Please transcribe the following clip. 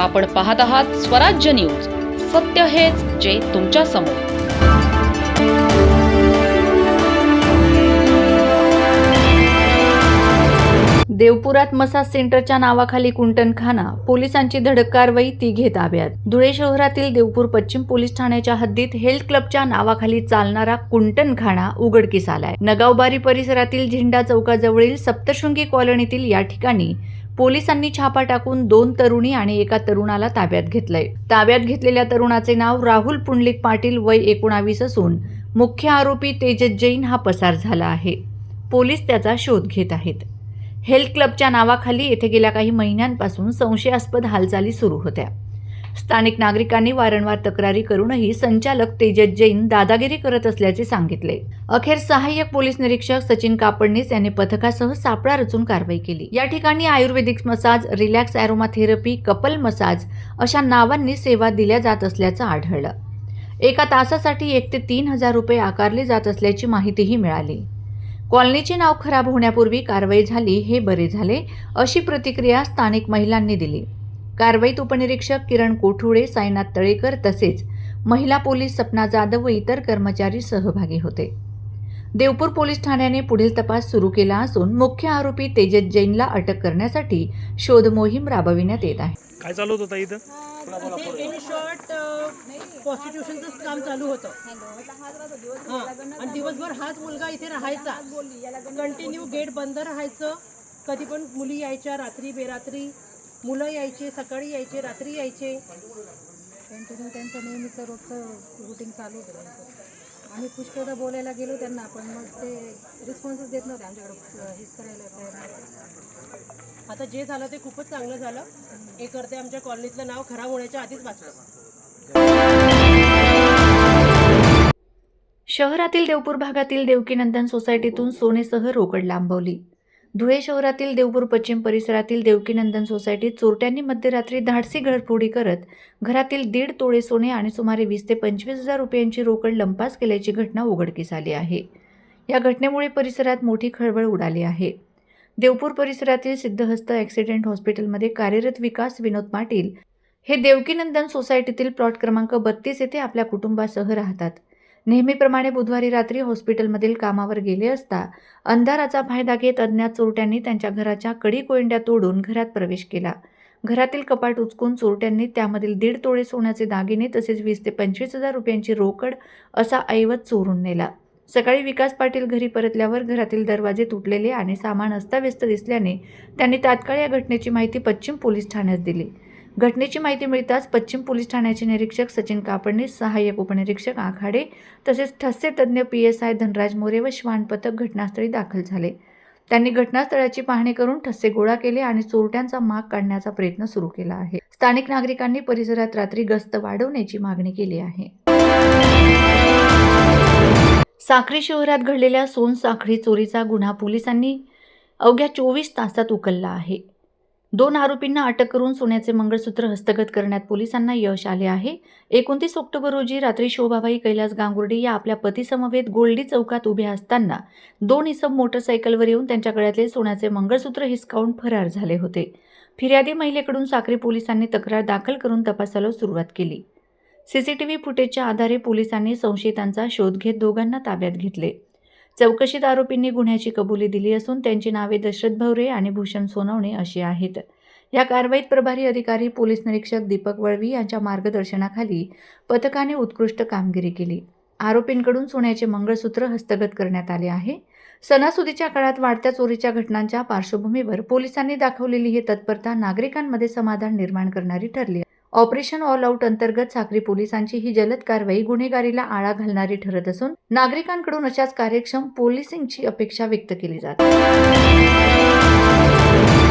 आपण पाहत आहात स्वराज्य न्यूज. सत्य हेच जे तुमच्यासमोर. देवपुरात मसाज सेंटरच्या नावाखाली कुंटणखाना पोलिसांची धडक कारवाई तिघे ताब्यात धुळे शहरातील देवपूर पश्चिम पोलीस ठाण्याच्या हद्दीत हेल्थ क्लबच्या नावाखाली चालणारा कुंटणखाना उघडकीस आलाय. नगावबारी परिसरातील झेंडा चौकाजवळील सप्तशृंगी कॉलनीतील या ठिकाणी पोलिसांनी छापा टाकून दोन तरुणी आणि एका तरुणाला ताब्यात घेतलंय. ताब्यात घेतलेल्या तरुणाचे नाव राहुल पुंडलिक पाटील वय एकोणावीस असून मुख्य आरोपी तेजस जैन हा पसार झाला आहे. पोलीस त्याचा शोध घेत आहेत. हेल्थ क्लबच्या नावाखाली येथे गेल्या काही महिन्यांपासून संशयास्पद हालचाली सुरू होत्या. स्थानिक नागरिकांनी वारंवार तक्रारी करूनही संचालक तेजस जैन दादागिरी करत असल्याचे सांगितले. अखेर सहाय्यक पोलीस निरीक्षक सचिन कापडणीस यांनी पथकासह सापळा रचून कारवाई केली. या ठिकाणी Ayurvedic massage relax aroma therapy couple massage अशा नावांनी सेवा दिल्या जात असल्याचं आढळलं. एका तासासाठी एक ते तीन हजार रुपये आकारले जात असल्याची माहितीही मिळाली. कॉलनीचे नाव खराब होण्यापूर्वी कारवाई झाली हे बरे झाले अशी प्रतिक्रिया स्थानिक महिलांनी दिली. कारवाईत उपनिरीक्षक किरण कोठुळे साईनाथ तळेकर तसेच महिला पोलीस सपना जाधव व इतर कर्मचारी सहभागी होते. देवपूर पोलीस ठाण्याने पुढील तपास सुरू केला असून मुख्य आरोपी तेजस जैनला अटक करण्यासाठी शोध मोहीम राबविण्यात येत आहे. काय चालू होतं ताई इथं? शॉर्ट काम चालू होतं हां आणि दिवसभर हाच मुलगा इथे राहायचा. कंटिन्यू गेट बंद राहायचं. कधी पण मुली यायच्या रात्री बेरात्री. मुलं यायचे सकाळी यायचे रात्री यायचे. कंटिन्यू त्यांचं नेहमीचं रोजचं रुटीन चालू होतं त्यांचं. आम्ही पुष्कळदा बोलायला गेलो त्यांना पण मग ते रिस्पॉन्सच देत नव्हते आमच्याकडे हेच करायला तयार. आता जे झालं ते खूपच चांगलं झालं. हे करते आमच्या कॉलनीतलं नाव खराब होण्याच्या आधीच वाचलं. शहरातील देवपूर भागातील देवकीनंदन सोसायटीतून सोनेसह रोकड लांबवली. धुळे शहरातील देवपूर पश्चिम परिसरातील देवकीनंदन सोसायटीत चोरट्यांनी मध्यरात्री धाडसी घरफोडी करत घरातील दीड तोळे सोने आणि सुमारे वीस ते पंचवीस हजार रुपयांची रोकड लंपास केल्याची घटना उघडकीस आली आहे. या घटनेमुळे परिसरात मोठी खळबळ उडाली आहे. देवपूर परिसरातील सिद्धहस्त ॲक्सिडेंट हॉस्पिटलमध्ये कार्यरत विकास विनोद पाटील हे देवकीनंदन सोसायटीतील प्लॉट क्रमांक बत्तीस येथे आपल्या कुटुंबासह राहतात. नेहमीप्रमाणे बुधवारी रात्री हॉस्पिटलमधील कामावर गेले असता अंधाराचा फायदा घेत अज्ञात चोरट्यांनी त्यांच्या घराच्या कडी कोयंड्या तोडून घरात प्रवेश केला. घरातील कपाट उचकून चोरट्यांनी त्यामधील दीड तोळे सोन्याचे दागिने तसेच वीस ते पंचवीस हजार रुपयांची रोकड असा ऐवज चोरून नेला. सकाळी विकास पाटील घरी परतल्यावर घरातील दरवाजे तुटलेले आणि सामान अस्ताव्यस्त दिसल्याने त्यांनी तात्काळ या घटनेची माहिती पश्चिम पोलीस ठाण्यात दिली. घटनेची माहिती मिळताच पश्चिम पोलीस ठाण्याचे निरीक्षक सचिन कापडणे सहाय्यक उपनिरीक्षक आखाडे तसेच ठस्से तज्ज्ञ P S I Dhanraj More व श्वान पथक घटनास्थळी दाखल झाले. त्यांनी घटनास्थळाची पाहणी करून ठस्से गोळा केले आणि चोरट्यांचा माग काढण्याचा प्रयत्न सुरू केला आहे. स्थानिक नागरिकांनी परिसरात रात्री गस्त वाढवण्याची मागणी केली आहे. साखरी शहरात घडलेल्या सोन साखळी चोरीचा गुन्हा पोलिसांनी अवघ्या चोवीस तासात उकलला आहे. दोन आरोपींना अटक करून सोन्याचे मंगळसूत्र हस्तगत करण्यात पोलिसांना यश आले आहे. एकोणतीस ऑक्टोबर रोजी रात्री शोभाबाई कैलास गांगुर्डे या आपल्या पतीसमवेत गोल्डी चौकात उभ्या असताना दोन इसम मोटरसायकलवर येऊन त्यांच्या गळ्यातले सोन्याचे मंगळसूत्र हिसकावून फरार झाले होते. फिर्यादी महिलेकडून साक्री पोलिसांनी तक्रार दाखल करून तपासाला सुरुवात केली. सीसीटीव्ही फुटेजच्या आधारे पोलिसांनी संशयितांचा शोध घेत दोघांना ताब्यात घेतले. चौकशीत आरोपींनी गुन्ह्याची कबुली दिली असून त्यांची नावे दशरथ भवरे आणि भूषण सोनवणे अशी आहेत. या कारवाईत प्रभारी अधिकारी पोलीस निरीक्षक दीपक वळवी यांच्या मार्गदर्शनाखाली पथकाने उत्कृष्ट कामगिरी केली. आरोपींकडून सोन्याचे मंगळसूत्र हस्तगत करण्यात आले आहे. सणासुदीच्या काळात वाढत्या चोरीच्या घटनांच्या पार्श्वभूमीवर पोलिसांनी दाखवलेली ही तत्परता नागरिकांमध्ये समाधान निर्माण करणारी ठरली ऑपरेशन ऑल आऊट अंतर्गत साक्री पोलिसांची ही जलद कारवाई गुन्हेगारीला आळा घालणारी ठरत असून नागरिकांकडून अशाच कार्यक्षम पोलिसिंगची अपेक्षा व्यक्त केली जाते.